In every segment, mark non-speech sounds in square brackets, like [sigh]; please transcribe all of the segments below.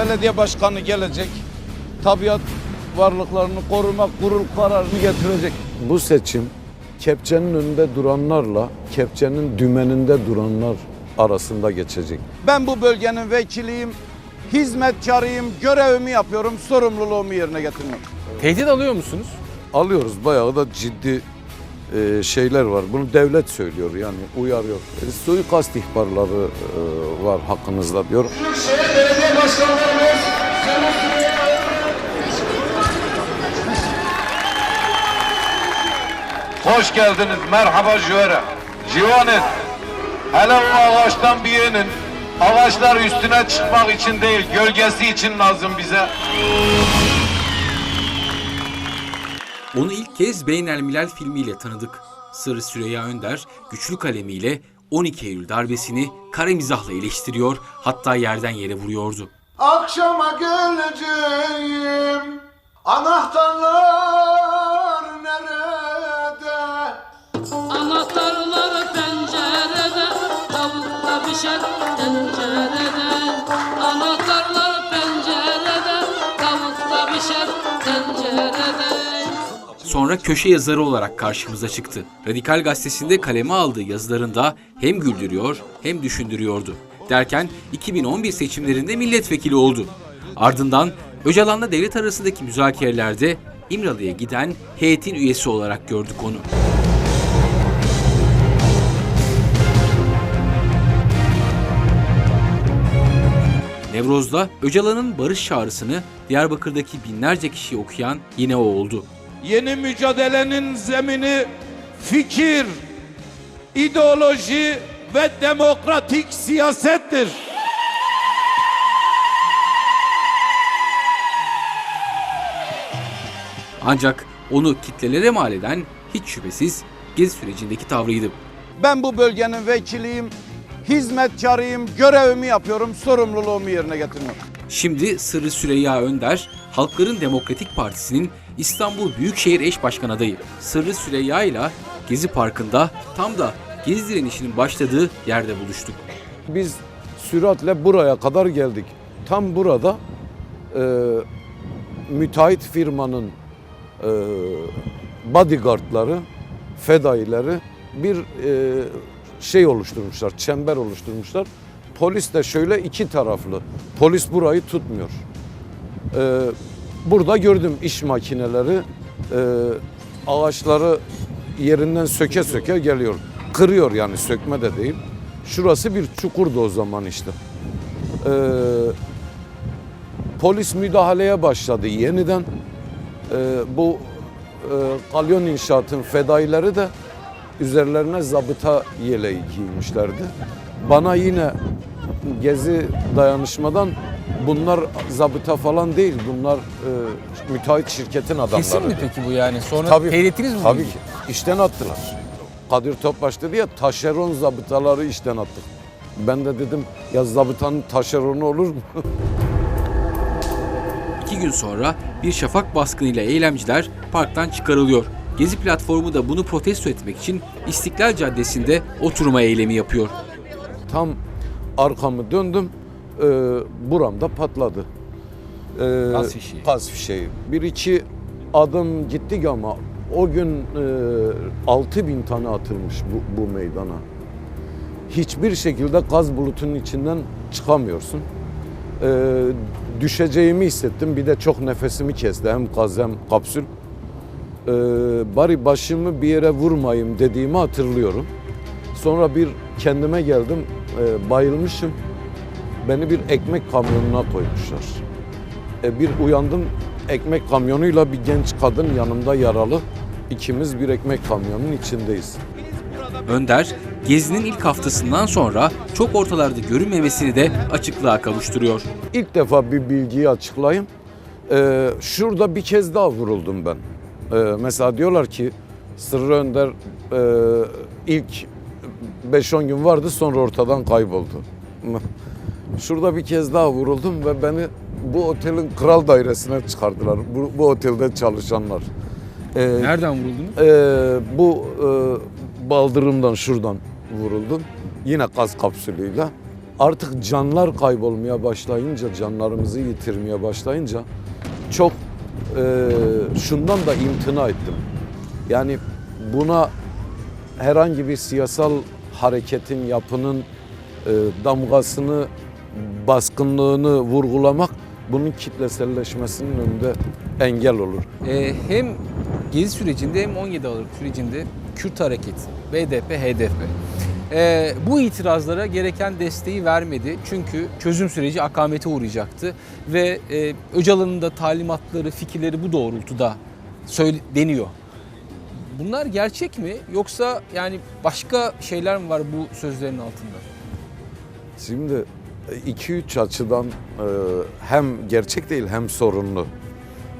belediye başkanı gelecek. Tabiat varlıklarını korumak kurul kararını getirecek. Bu seçim kepçenin önünde duranlarla kepçenin dümeninde duranlar arasında geçecek. Ben bu bölgenin vekiliyim, hizmetkarıyım, görevimi yapıyorum, sorumluluğumu yerine getirmek. Tehdit alıyor musunuz? Alıyoruz bayağı da ciddi e, şeyler var. Bunu devlet söylüyor yani uyarıyor. E, suikast ihbarları e, var hakkınızda diyor. Hoş geldiniz. Merhaba Jöre. Civan'ın. Hele o ağaçtan bir yenin. Ağaçlar üstüne çıkmak için değil, gölgesi için lazım bize. Onu ilk kez Beynelmilel filmiyle tanıdık. Sırrı Süreyya Önder güçlü kalemiyle 12 Eylül darbesini kara mizahla eleştiriyor, hatta yerden yere vuruyordu. Akşama geleceğim Anahtarlar nerede? Anahtarlar pencerede, tavuk da pişer tencerede. Anahtarlar pencerede, tavuk da pişer tencerede. Sonra köşe yazarı olarak karşımıza çıktı. Radikal Gazetesi'nde kaleme aldığı yazılarında hem güldürüyor hem düşündürüyordu. Derken 2011 seçimlerinde milletvekili oldu. Ardından Öcalan'la devlet arasındaki müzakerelerde İmralı'ya giden heyetin üyesi olarak gördük onu. Nevroz'da Öcalan'ın barış çağrısını Diyarbakır'daki binlerce kişiye okuyan yine o oldu. Yeni mücadelenin zemini fikir, ideoloji ve demokratik siyasettir. Ancak onu kitlelere mal eden hiç şüphesiz gezi sürecindeki tavrıydı. Ben bu bölgenin vekiliyim, hizmetkarıyım, görevimi yapıyorum, sorumluluğumu yerine getirmek. Şimdi Sırrı Süreyya Önder, Halkların Demokratik Partisi'nin İstanbul Büyükşehir Eş Başkan adayı. Sırrı Süreyya ile Gezi Parkı'nda tam da Gezi direnişinin başladığı yerde buluştuk. Biz süratle buraya kadar geldik. Tam burada e, müteahhit firmanın e, bodyguardları, fedaileri bir e, şey oluşturmuşlar, çember oluşturmuşlar. Polis de şöyle iki taraflı. Polis burayı tutmuyor. E, burada gördüm iş makineleri e, ağaçları yerinden söke söke geliyor. Kırıyor yani sökme de değil. Şurası bir çukurdu o zaman işte. Ee, polis müdahaleye başladı yeniden. Ee, bu e, kalyon inşaatın fedaileri de üzerlerine zabıta yeleği giymişlerdi. Bana yine gezi dayanışmadan bunlar zabıta falan değil. Bunlar e, müteahhit şirketin adamları. Kesin mi peki bu yani? Sonra Tabii. teyit ettiniz mi? Tabii ki. İşten attılar. Kadir Topbaş dedi ya taşeron zabıtaları işten attık. Ben de dedim ya zabıtanın taşeronu olur mu? [laughs] İki gün sonra bir şafak baskınıyla eylemciler parktan çıkarılıyor. Gezi platformu da bunu protesto etmek için İstiklal Caddesi'nde oturma eylemi yapıyor. Tam arkamı döndüm. E, buramda patladı. E, Gaz fişeği. Gaz fişeği. Bir iki adım gittik ama o gün e, 6 bin tane atılmış bu, bu meydana. Hiçbir şekilde gaz bulutunun içinden çıkamıyorsun. E, düşeceğimi hissettim. Bir de çok nefesimi kesti. Hem gaz hem kapsül. E, bari başımı bir yere vurmayayım dediğimi hatırlıyorum. Sonra bir kendime geldim. E, bayılmışım. Beni bir ekmek kamyonuna koymuşlar. E, bir uyandım ekmek kamyonuyla bir genç kadın yanımda yaralı. İkimiz bir ekmek kamyonunun içindeyiz. Önder, Gezi'nin ilk haftasından sonra çok ortalarda görünmemesini de açıklığa kavuşturuyor. İlk defa bir bilgiyi açıklayayım. Ee, şurada bir kez daha vuruldum ben. Ee, mesela diyorlar ki Sırrı Önder e, ilk 5-10 gün vardı sonra ortadan kayboldu. Şurada bir kez daha vuruldum ve beni bu otelin kral dairesine çıkardılar. Bu, bu otelde çalışanlar. Ee, Nereden vuruldunuz? Ee, bu e, baldırımdan şuradan vuruldum. Yine gaz kapsülüyle. artık canlar kaybolmaya başlayınca, canlarımızı yitirmeye başlayınca çok e, şundan da imtina ettim. Yani buna herhangi bir siyasal hareketin, yapının e, damgasını, baskınlığını vurgulamak bunun kitleselleşmesinin önünde engel olur. Ee, hem gezi sürecinde hem 17 Aralık sürecinde Kürt Hareketi, BDP, HDP ee, bu itirazlara gereken desteği vermedi. Çünkü çözüm süreci akamete uğrayacaktı ve e, Öcalan'ın da talimatları, fikirleri bu doğrultuda söyle, deniyor. Bunlar gerçek mi yoksa yani başka şeyler mi var bu sözlerin altında? Şimdi 2-3 açıdan e, hem gerçek değil hem sorunlu.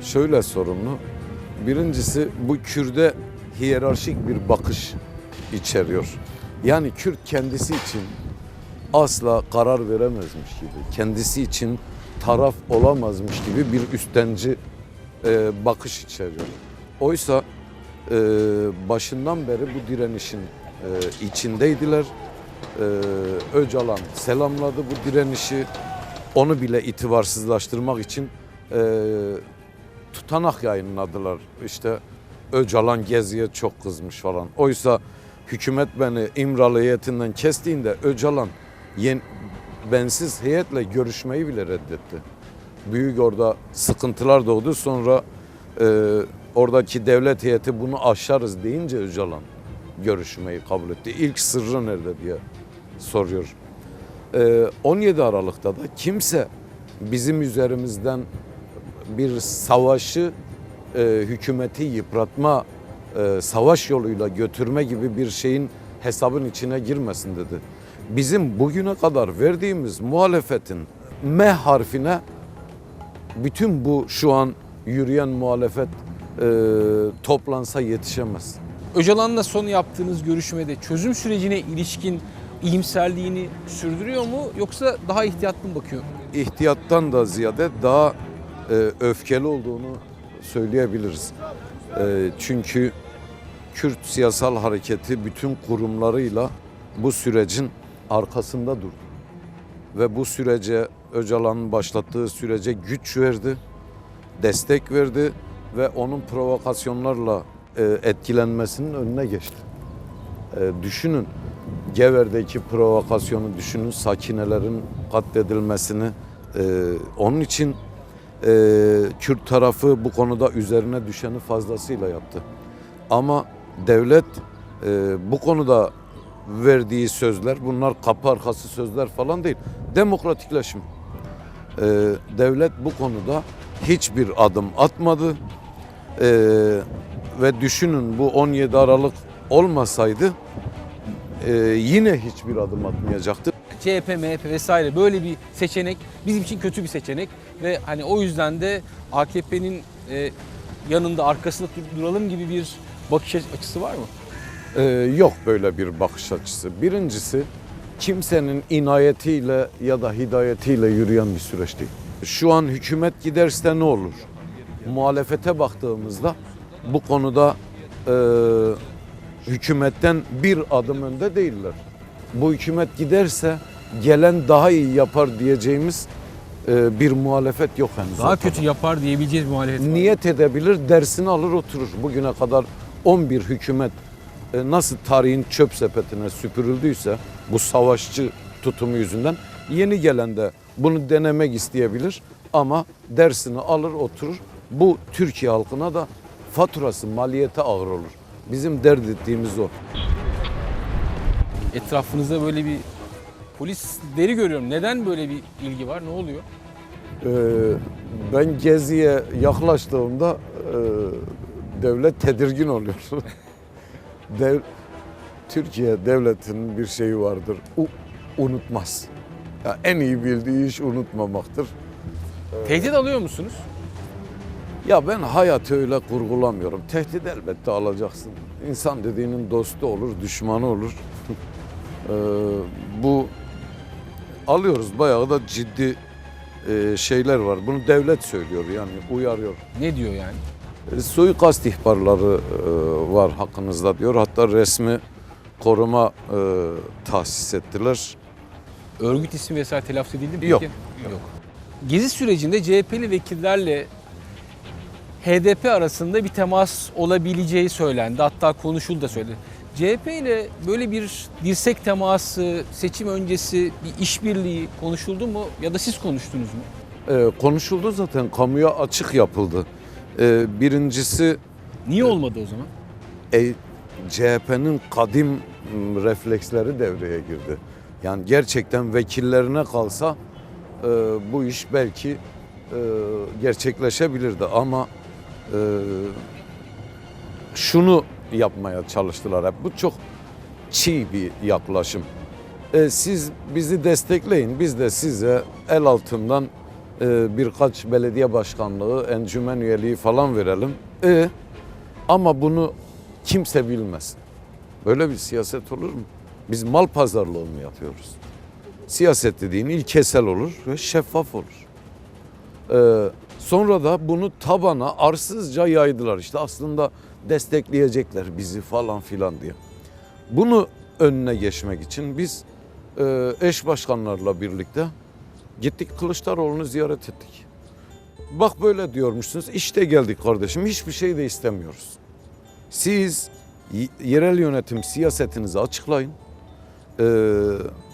Şöyle sorunlu. Birincisi bu Kürt'e hiyerarşik bir bakış içeriyor. Yani Kürt kendisi için asla karar veremezmiş gibi, kendisi için taraf olamazmış gibi bir üstenci e, bakış içeriyor. Oysa e, başından beri bu direnişin içindeydiler. E, Öcalan selamladı bu direnişi. Onu bile itibarsızlaştırmak için e, tutanak yayınladılar. İşte Öcalan Gezi'ye çok kızmış falan. Oysa hükümet beni İmralı heyetinden kestiğinde Öcalan yen, bensiz heyetle görüşmeyi bile reddetti. Büyük orada sıkıntılar doğdu. Sonra e, oradaki devlet heyeti bunu aşarız deyince Öcalan görüşmeyi kabul etti. İlk sırrı nerede diye soruyor. E, 17 Aralık'ta da kimse bizim üzerimizden bir savaşı e, hükümeti yıpratma, e, savaş yoluyla götürme gibi bir şeyin hesabın içine girmesin dedi. Bizim bugüne kadar verdiğimiz muhalefetin M harfine bütün bu şu an yürüyen muhalefet e, toplansa yetişemez. Öcalan'la son yaptığınız görüşmede çözüm sürecine ilişkin iyimserliğini sürdürüyor mu yoksa daha ihtiyatlı mı bakıyor? ihtiyattan da ziyade daha e, öfkeli olduğunu söyleyebiliriz. E, çünkü Kürt siyasal hareketi bütün kurumlarıyla bu sürecin arkasında durdu. Ve bu sürece Öcalan'ın başlattığı sürece güç verdi, destek verdi ve onun provokasyonlarla etkilenmesinin önüne geçti. E, düşünün Gever'deki provokasyonu düşünün, sakinelerin katledilmesini. E, onun için e, Kürt tarafı bu konuda üzerine düşeni fazlasıyla yaptı. Ama devlet e, bu konuda verdiği sözler, bunlar kapı arkası sözler falan değil. Demokratikleşim. E, devlet bu konuda hiçbir adım atmadı. E, ve düşünün bu 17 Aralık olmasaydı e, yine hiçbir adım atmayacaktı. CHP, MHP vesaire böyle bir seçenek bizim için kötü bir seçenek ve hani o yüzden de AKP'nin e, yanında arkasında dur- duralım gibi bir bakış açısı var mı? Ee, yok böyle bir bakış açısı. Birincisi kimsenin inayetiyle ya da hidayetiyle yürüyen bir süreç değil. Şu an hükümet giderse ne olur? Muhalefete baktığımızda bu konuda e, hükümetten bir adım önde değiller. Bu hükümet giderse gelen daha iyi yapar diyeceğimiz e, bir muhalefet yok henüz. Daha kötü yapar diyebileceğiz muhalefet. var. niyet edebilir, dersini alır oturur. Bugüne kadar 11 hükümet e, nasıl tarihin çöp sepetine süpürüldüyse bu savaşçı tutumu yüzünden yeni gelen de bunu denemek isteyebilir ama dersini alır oturur. Bu Türkiye halkına da faturası maliyete ağır olur. Bizim dert ettiğimiz o. Etrafınızda böyle bir polisleri görüyorum. Neden böyle bir ilgi var? Ne oluyor? Ee, ben Gezi'ye yaklaştığımda e, devlet tedirgin oluyor. [laughs] Dev, Türkiye devletinin bir şeyi vardır. U, unutmaz. Ya en iyi bildiği iş unutmamaktır. Tehdit alıyor musunuz? Ya ben hayatı öyle kurgulamıyorum. Tehdit elbette alacaksın. İnsan dediğinin dostu olur, düşmanı olur. [laughs] Ee, bu alıyoruz bayağı da ciddi e, şeyler var. Bunu devlet söylüyor yani uyarıyor. Ne diyor yani? E, Suikast ihbarları e, var hakkınızda diyor. Hatta resmi koruma e, tahsis ettiler. örgüt ismi vesaire telaffuz edildi mi? Yok. peki? Yok. Gezi sürecinde CHP'li vekillerle HDP arasında bir temas olabileceği söylendi. Hatta konuşuldu da söyledi. CHP ile böyle bir dirsek teması, seçim öncesi bir işbirliği konuşuldu mu ya da siz konuştunuz mu? Ee, konuşuldu zaten kamuya açık yapıldı. Ee, birincisi Niye olmadı o zaman? e, CHP'nin kadim m, refleksleri devreye girdi. Yani gerçekten vekillerine kalsa e, bu iş belki e, gerçekleşebilirdi ama şunu yapmaya çalıştılar hep. Bu çok çiğ bir yaklaşım. E, siz bizi destekleyin, biz de size el altından e, birkaç belediye başkanlığı, encümen üyeliği falan verelim. E, ama bunu kimse bilmez. Böyle bir siyaset olur mu? Biz mal pazarlığı mı yapıyoruz? Siyaset dediğin ilkesel olur ve şeffaf olur. Ee, sonra da bunu tabana arsızca yaydılar. İşte aslında destekleyecekler bizi falan filan diye. Bunu önüne geçmek için biz e, eş başkanlarla birlikte gittik Kılıçdaroğlu'nu ziyaret ettik. Bak böyle diyormuşsunuz. İşte geldik kardeşim. Hiçbir şey de istemiyoruz. Siz yerel yönetim siyasetinizi açıklayın. Ee,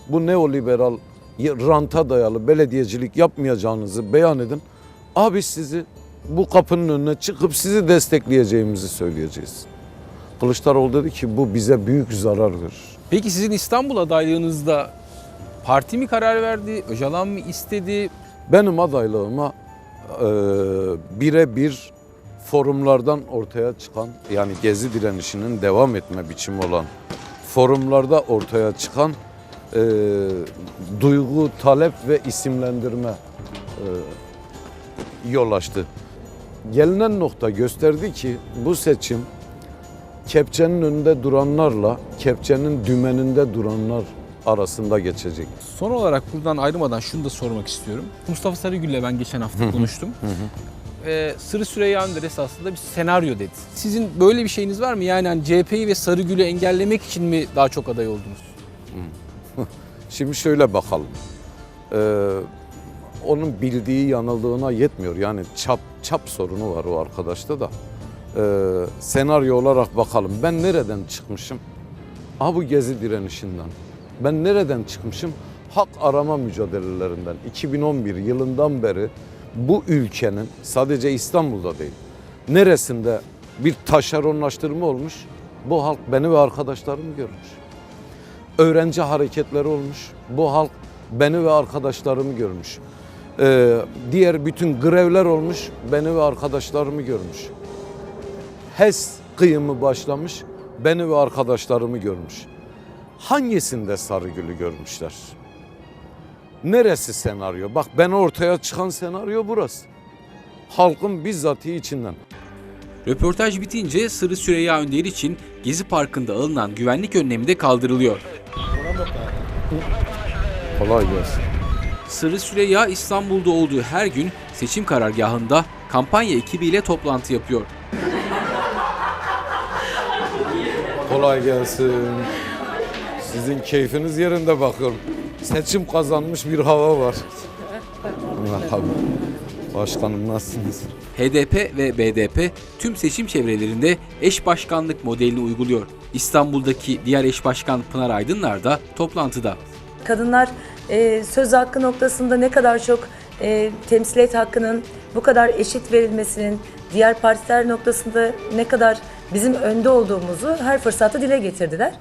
bu neoliberal ranta dayalı belediyecilik yapmayacağınızı beyan edin. Abi sizi bu kapının önüne çıkıp sizi destekleyeceğimizi söyleyeceğiz. Kılıçdaroğlu dedi ki bu bize büyük zarar verir. Peki sizin İstanbul adaylığınızda parti mi karar verdi, Öcalan mı istedi? Benim adaylığıma e, birebir forumlardan ortaya çıkan yani gezi direnişinin devam etme biçimi olan forumlarda ortaya çıkan e, duygu, talep ve isimlendirme e, yol açtı. Gelinen nokta gösterdi ki bu seçim kepçenin önünde duranlarla kepçenin dümeninde duranlar arasında geçecek. Son olarak buradan ayrılmadan şunu da sormak istiyorum. Mustafa Sarıgül'le ben geçen hafta konuştum. Ee, Sırrı Süreyya Önder esasında bir senaryo dedi. Sizin böyle bir şeyiniz var mı? Yani hani CHP'yi ve Sarıgül'ü engellemek için mi daha çok aday oldunuz? [laughs] Şimdi şöyle bakalım. Ee, onun bildiği yanıldığına yetmiyor. Yani çap çap sorunu var o arkadaşta da. Ee, senaryo olarak bakalım. Ben nereden çıkmışım? Ha bu gezi direnişinden. Ben nereden çıkmışım? Hak arama mücadelelerinden. 2011 yılından beri bu ülkenin sadece İstanbul'da değil. Neresinde bir taşeronlaştırma olmuş? Bu halk beni ve arkadaşlarımı görmüş öğrenci hareketleri olmuş. Bu halk beni ve arkadaşlarımı görmüş. Ee, diğer bütün grevler olmuş. Beni ve arkadaşlarımı görmüş. HES kıyımı başlamış. Beni ve arkadaşlarımı görmüş. Hangisinde Sarıgül'ü görmüşler? Neresi senaryo? Bak ben ortaya çıkan senaryo burası. Halkın bizzati içinden. Röportaj bitince Sırrı Süreyya Önder için Gezi Parkı'nda alınan güvenlik önlemi de kaldırılıyor. Kolay gelsin. Sırrı Süreyya İstanbul'da olduğu her gün seçim karargahında kampanya ekibiyle toplantı yapıyor. Kolay gelsin. Sizin keyfiniz yerinde bakıyorum. Seçim kazanmış bir hava var. Merhaba. Başkanım nasılsınız? HDP ve BDP tüm seçim çevrelerinde eş başkanlık modelini uyguluyor. İstanbul'daki diğer eş başkan Pınar Aydınlar da toplantıda. Kadınlar e, söz hakkı noktasında ne kadar çok e, temsiliyet hakkının bu kadar eşit verilmesinin, diğer partiler noktasında ne kadar bizim önde olduğumuzu her fırsatta dile getirdiler.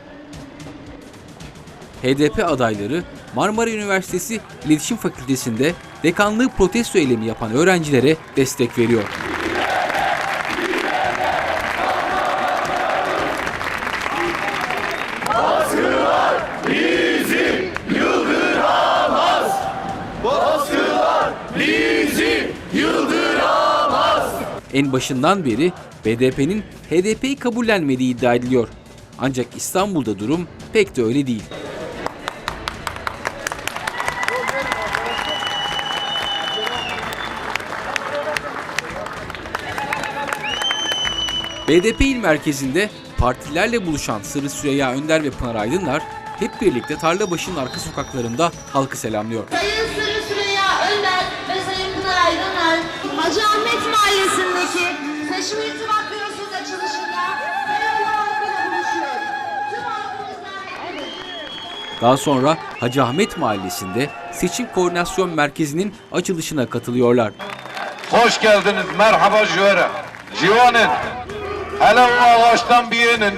HDP adayları Marmara Üniversitesi İletişim Fakültesi'nde dekanlığı protesto eylemi yapan öğrencilere destek veriyor. En başından beri BDP'nin HDP'yi kabullenmediği iddia ediliyor. Ancak İstanbul'da durum pek de öyle değil. BDP il merkezinde partilerle buluşan Sırrı Süreyya Önder ve Pınar Aydınlar hep birlikte Tarlabaşı'nın arka sokaklarında halkı selamlıyor. Sayın Hacı Ahmet Mahallesi'ndeki Seçim İrtibat Bürosu'nun açılışında Beyoğlu halkıyla buluşuyor. Tüm halkımızdan Daha sonra Hacı Ahmet Mahallesi'nde Seçim Koordinasyon Merkezi'nin açılışına katılıyorlar. Hoş geldiniz, merhaba Jüvere. Civan'ın, hele o ağaçtan bir yenin.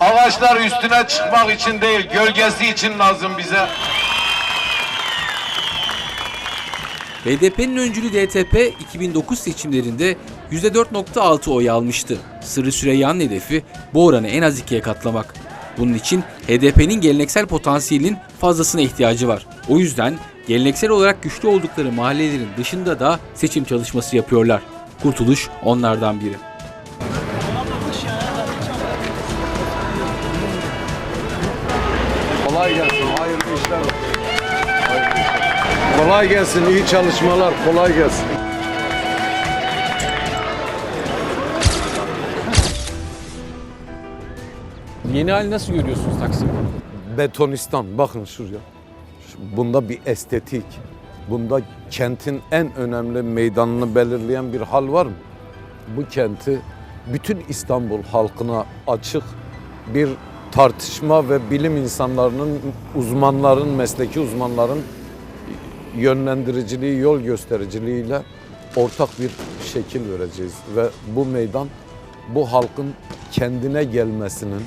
Ağaçlar üstüne çıkmak için değil, gölgesi için lazım bize. BDP'nin öncülü DTP 2009 seçimlerinde %4.6 oy almıştı. Sırrı Süreyya'nın hedefi bu oranı en az ikiye katlamak. Bunun için HDP'nin geleneksel potansiyelinin fazlasına ihtiyacı var. O yüzden geleneksel olarak güçlü oldukları mahallelerin dışında da seçim çalışması yapıyorlar. Kurtuluş onlardan biri. Kolay gelsin. Hayırlı işler olsun. Kolay gelsin. iyi çalışmalar. Kolay gelsin. Yeni hali nasıl görüyorsunuz Taksim? Betonistan. Bakın şuraya. Şu- Bunda bir estetik. Bunda kentin en önemli meydanını belirleyen bir hal var mı? Bu kenti bütün İstanbul halkına açık bir tartışma ve bilim insanlarının, uzmanların, mesleki uzmanların yönlendiriciliği, yol göstericiliğiyle ortak bir şekil vereceğiz. Ve bu meydan bu halkın kendine gelmesinin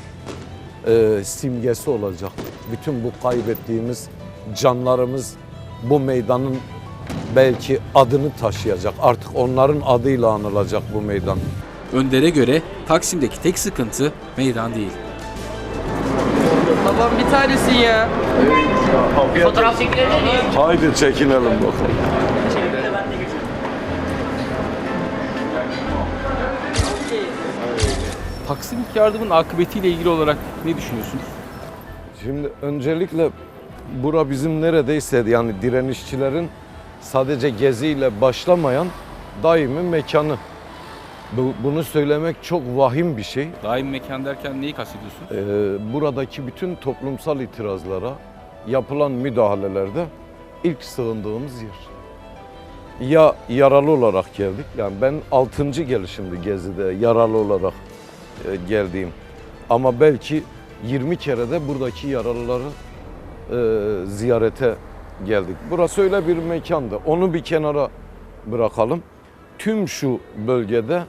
e, simgesi olacak. Bütün bu kaybettiğimiz canlarımız bu meydanın belki adını taşıyacak. Artık onların adıyla anılacak bu meydan. Önder'e göre Taksim'deki tek sıkıntı meydan değil. Babam bir tanesin ya. Fotoğraf çekilebilir miyim? Haydi çekinelim bakalım. Taksim ilk yardımın akıbetiyle ilgili olarak ne düşünüyorsunuz? Şimdi öncelikle bura bizim neredeyse yani direnişçilerin sadece geziyle başlamayan daimi mekanı. Bu- Bunu söylemek çok vahim bir şey. Daim mekan derken neyi kastediyorsun? Ee, buradaki bütün toplumsal itirazlara yapılan müdahalelerde ilk sığındığımız yer. Ya yaralı olarak geldik, yani ben 6. gelişimdi Gezi'de yaralı olarak e, geldiğim. Ama belki 20 kere de buradaki yaralıları e, ziyarete geldik. Burası öyle bir mekandı. Onu bir kenara bırakalım. Tüm şu bölgede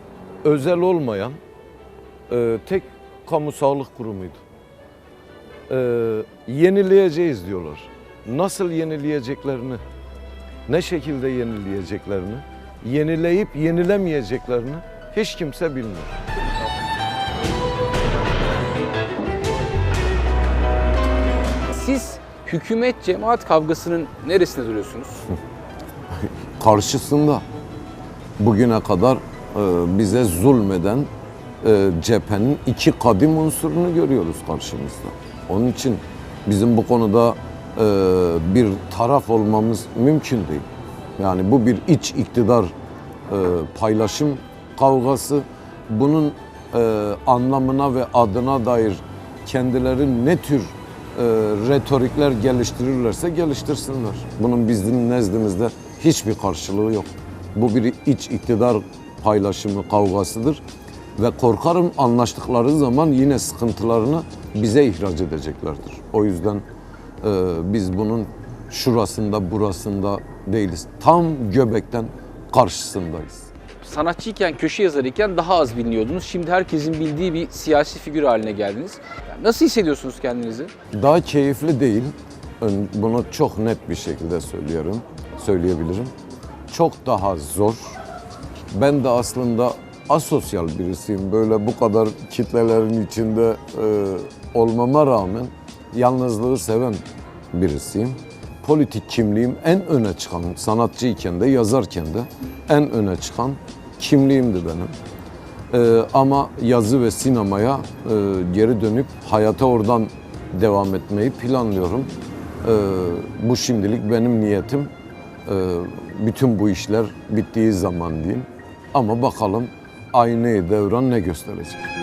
özel olmayan e, tek kamu sağlık kurumuydu. E, yenileyeceğiz diyorlar. Nasıl yenileyeceklerini, ne şekilde yenileyeceklerini, yenileyip yenilemeyeceklerini hiç kimse bilmiyor. Siz hükümet cemaat kavgasının neresinde duruyorsunuz? karşısında bugüne kadar bize zulmeden e, cephenin iki kadim unsurunu görüyoruz karşımızda. Onun için bizim bu konuda e, bir taraf olmamız mümkün değil. Yani bu bir iç iktidar e, paylaşım kavgası. Bunun anlamına ve adına dair kendileri ne tür retorikler geliştirirlerse geliştirsinler. Bunun bizim nezdimizde hiçbir karşılığı yok. Bu bir iç iktidar paylaşımı kavgasıdır ve korkarım anlaştıkları zaman yine sıkıntılarını bize ihraç edeceklerdir. O yüzden e, biz bunun şurasında burasında değiliz. Tam göbekten karşısındayız. Sanatçıyken, köşe yazarıyken daha az biliniyordunuz. Şimdi herkesin bildiği bir siyasi figür haline geldiniz. Yani nasıl hissediyorsunuz kendinizi? Daha keyifli değil. Bunu çok net bir şekilde söylüyorum, söyleyebilirim. Çok daha zor. Ben de aslında asosyal birisiyim. Böyle bu kadar kitlelerin içinde e, olmama rağmen yalnızlığı seven birisiyim. Politik kimliğim en öne çıkan, sanatçıyken de yazarken de en öne çıkan kimliğimdi benim. Ee, ama yazı ve sinemaya e, geri dönüp hayata oradan devam etmeyi planlıyorum. Ee, bu şimdilik benim niyetim. Ee, bütün bu işler bittiği zaman diyeyim. Ama bakalım aynı devran ne gösterecek.